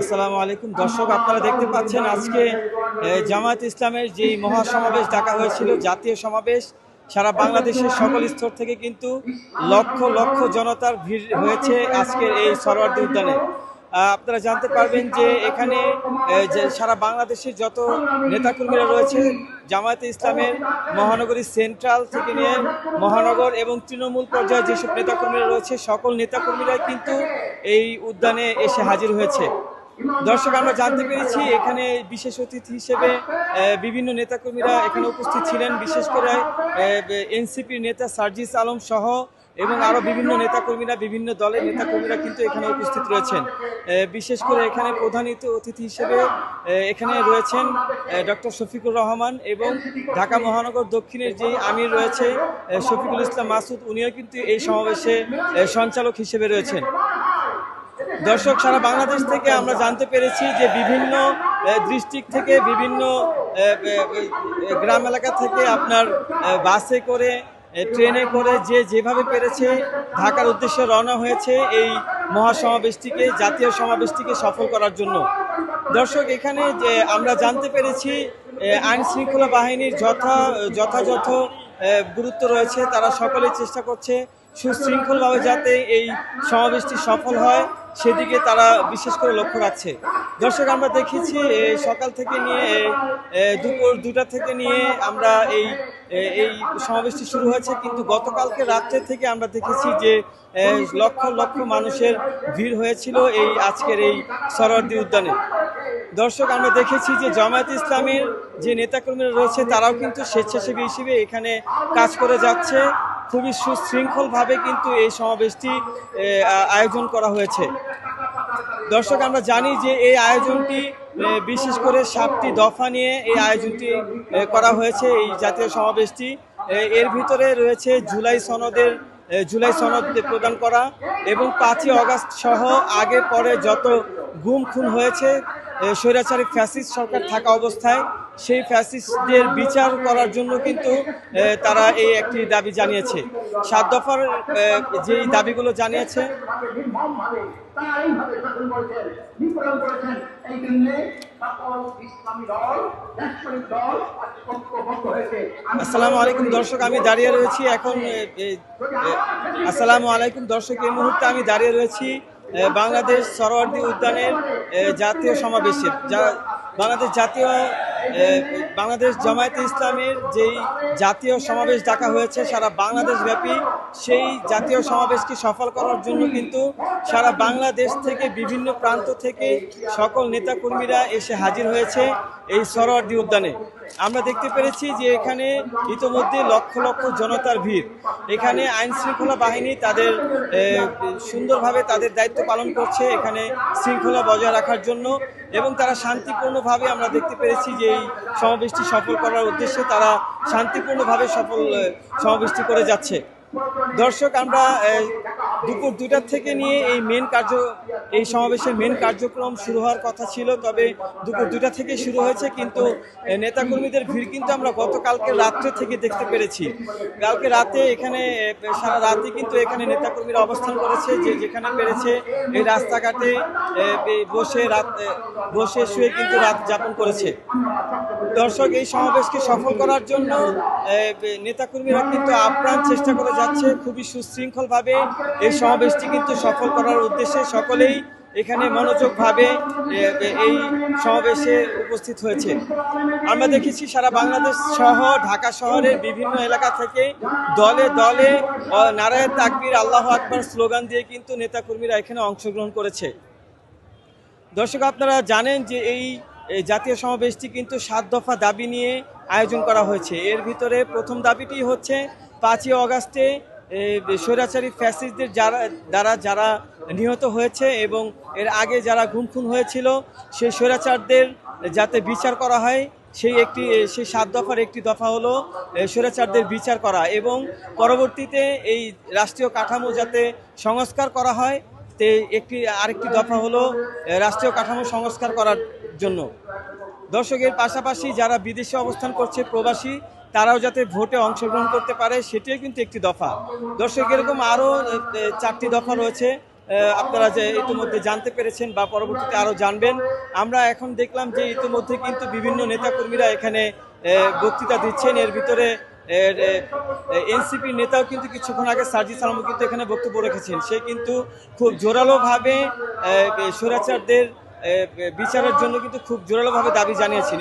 আসসালামু আলাইকুম। দর্শক, আপনারা দেখতে পাচ্ছেন আজকে জামায়াত ইসলামের যে মহাসমাবেশ ডাকা হয়েছিল, জাতীয় সমাবেশ, সারা বাংলাদেশের সকল স্তর থেকে কিন্তু লক্ষ লক্ষ জনতার ভিড় হয়েছে আজকের এই সরোয়ার্দী উদ্যানে। আপনারা জানতে পারবেন যে এখানে যে সারা বাংলাদেশের যত নেতাকর্মীরা রয়েছে, জামায়াতে ইসলামের মহানগরী সেন্ট্রাল থেকে নিয়ে মহানগর এবং তৃণমূল পর্যায়ে যেসব নেতাকর্মীরা রয়েছে, সকল নেতাকর্মীরাই কিন্তু এই উদ্যানে এসে হাজির হয়েছে। দর্শক, আমরা জানতে পেরেছি এখানে বিশেষ অতিথি হিসেবে বিভিন্ন নেতাকর্মীরা এখানে উপস্থিত ছিলেন। বিশেষ করে এনসিপির নেতা সার্জিস আলম সহ এবং আরও বিভিন্ন নেতাকর্মীরা, বিভিন্ন দলের নেতাকর্মীরা কিন্তু এখানে উপস্থিত রয়েছেন। বিশেষ করে এখানে প্রধান অতিথি হিসেবে এখানে রয়েছেন ডক্টর শফিকুর রহমান এবং ঢাকা মহানগর দক্ষিণের যে আমির রয়েছে শফিকুল ইসলাম মাসুদ, উনিও কিন্তু এই সমাবেশে সঞ্চালক হিসেবে রয়েছেন। দর্শক, সারা বাংলাদেশ থেকে আমরা জানতে পেরেছি যে বিভিন্ন ডিস্ট্রিক্ট থেকে বিভিন্ন গ্রাম এলাকা থেকে আপনার বাসে করে ট্রেনে করে যে যেভাবে পেরেছে, ঢাকার উদ্দেশ্যে রওনা হয়েছে এই মহাসমাবেশটিকে, জাতীয় সমাবেশটিকে সফল করার জন্য। দর্শক, এখানে যে আমরা জানতে পেরেছি আইন শৃঙ্খলা বাহিনীর যথা, যথাযথ গুরুত্ব রয়েছে, তারা সকলে চেষ্টা করছে সুশৃঙ্খলভাবে যাতে এই সমাবেশটি সফল হয়। সেদিকে তারা বিশেষ করে লক্ষ্য রাখছে। দর্শক, আমরা দেখেছি সকাল থেকে নিয়ে দুপুর দুটা থেকে নিয়ে আমরা এই এই সমাবেশটি শুরু হয়েছে। কিন্তু গতকালকে রাত্রে থেকে আমরা দেখেছি যে লক্ষ লক্ষ মানুষের ভিড় হয়েছিল এই আজকের এই সরোয়ার্দী উদ্যানে। দর্শক, আমরা দেখেছি যে জামায়াত ইসলামের যে নেতাকর্মীরা রয়েছে, তারাও কিন্তু স্বেচ্ছাসেবী হিসেবে এখানে কাজ করে যাচ্ছে। খুবই সুশৃঙ্খলভাবে কিন্তু এই সমাবেশটি আয়োজন করা হয়েছে। দর্শক, আমরা জানি যে এই আয়োজনটি বিশেষ করে সাতটি দফা নিয়ে এই আয়োজনটি করা হয়েছে, এই জাতীয় সমাবেশটি। এর ভিতরে রয়েছে জুলাই সনদের জুলাই সনদ প্রদান করা এবং পাঁচই অগাস্ট সহ আগে পরে যত গুম খুন হয়েছে এ, স্বৈরাচারী ফ্যাসিস্ট সরকার থাকা অবস্থায় সেই ফ্যাসিস্টদের বিচার করার জন্য কিন্তু তারা এই একটি দাবি জানিয়েছে। সাত দফার যেই দাবিগুলো জানিয়েছে আসসালামু আলাইকুম দর্শক আমি দাঁড়িয়ে রয়েছি এখন আসসালামু আলাইকুম দর্শক এই মুহূর্তে আমি দাঁড়িয়ে রয়েছি বাংলাদেশ সরোয়ার্দী উদ্যানের জাতীয় সমাবেশে যা বাংলাদেশ জাতীয় বাংলাদেশ জামায়াতে ইসলামের যেই জাতীয় সমাবেশ ডাকা হয়েছে সারা বাংলাদেশ ব্যাপী সেই জাতীয় সমাবেশকে সফল করার জন্য কিন্তু সারা বাংলাদেশ থেকে বিভিন্ন প্রান্ত থেকে সকল নেতাকর্মীরা এসে হাজির হয়েছে এই সরোয়ার্দী উদ্যানে। আমরা দেখতে পেরেছি যে এখানে ইতোমধ্যে লক্ষ লক্ষ জনতার ভিড়। এখানে আইন শৃঙ্খলা বাহিনী তাদের সুন্দরভাবে তাদের দায়িত্ব পালন করছে এখানে শৃঙ্খলা বজায় রাখার জন্য এবং তারা শান্তিপূর্ণভাবে আমরা দেখতে পেরেছি যে এই সমাবেশটি সফল করার উদ্দেশ্যে তারা শান্তিপূর্ণভাবে সফল সমাবেশটি করে যাচ্ছে। দর্শক, আমরা দুপুর দুটার থেকে নিয়ে এই মেন কার্য, এই সমাবেশের মেন কার্যক্রম শুরু হওয়ার কথা ছিল, তবে দুপুর দুটা থেকে শুরু হয়েছে, কিন্তু নেতাকর্মীদের ভিড় কিন্তু আমরা গতকালকে রাত্রে থেকে দেখতে পেরেছি। কালকে রাতে এখানে সারা রাতে কিন্তু এখানে নেতাকর্মীরা অবস্থান করেছে, যে যেখানে পেরেছে, এই রাস্তাঘাটে বসে রাত বসে শুয়ে কিন্তু রাত যাপন করেছে। দর্শক, এই সমাবেশকে সফল করার জন্য নেতাকর্মীরা কিন্তু আপ্রাণ চেষ্টা করে যাচ্ছে, খুবই সুশৃঙ্খলভাবে। এই সমাবেশটি কিন্তু সফল করার উদ্দেশ্যে সকলেই এখানে মনোযোগভাবে এই সমাবেশে উপস্থিত হয়েছে আমরা দেখেছি সারা বাংলাদেশ সহ ঢাকা শহরের বিভিন্ন এলাকা থেকে দলে দলে নারায়ণ তাকবীর, আল্লাহ আকবার স্লোগান দিয়ে কিন্তু নেতাকর্মীরা এখানে অংশগ্রহণ করেছে। দর্শক, আপনারা জানেন যে এই জাতীয় সমাবেশটি কিন্তু সাত দফা দাবি নিয়ে আয়োজন করা হয়েছে। এর ভিতরে প্রথম দাবিটি হচ্ছে পাঁচই অগাস্টে স্বৈরাচারী ফ্যাসিস্টদের যারা, দ্বারা যারা নিহত হয়েছে এবং এর আগে যারা গুম খুন হয়েছিল, সেই স্বৈরাচারদের যাতে বিচার করা হয়, সেই একটি সেই সাত দফার একটি দফা হলো স্বৈরাচারদের বিচার করা এবং পরবর্তীতে এই রাষ্ট্রীয় কাঠামো যাতে সংস্কার করা হয়, তে একটি, আরেকটি দফা হলো রাষ্ট্রীয় কাঠামো সংস্কার করার জন্য। দর্শকের পাশাপাশি যারা বিদেশে অবস্থান করছে প্রবাসী, তারাও যাতে ভোটে অংশগ্রহণ করতে পারে, সেটিও কিন্তু একটি দফা। দর্শক, এরকম আরও চারটি দফা রয়েছে আপনারা যে ইতিমধ্যে জানতে পেরেছেন বা পরবর্তীতে আরও জানবেন। আমরা এখন দেখলাম যে ইতিমধ্যে কিন্তু বিভিন্ন নেতাকর্মীরা এখানে বক্তৃতা দিচ্ছেন। এর ভিতরে এনসিপির নেতাও কিন্তু কিছুক্ষণ আগে সার্জিস আলম কিন্তু এখানে বক্তব্য রেখেছেন। সে কিন্তু খুব জোরালোভাবে স্বৈরাচারদের বিচারের জন্য কিন্তু খুব জোরালোভাবে দাবি জানিয়েছেন।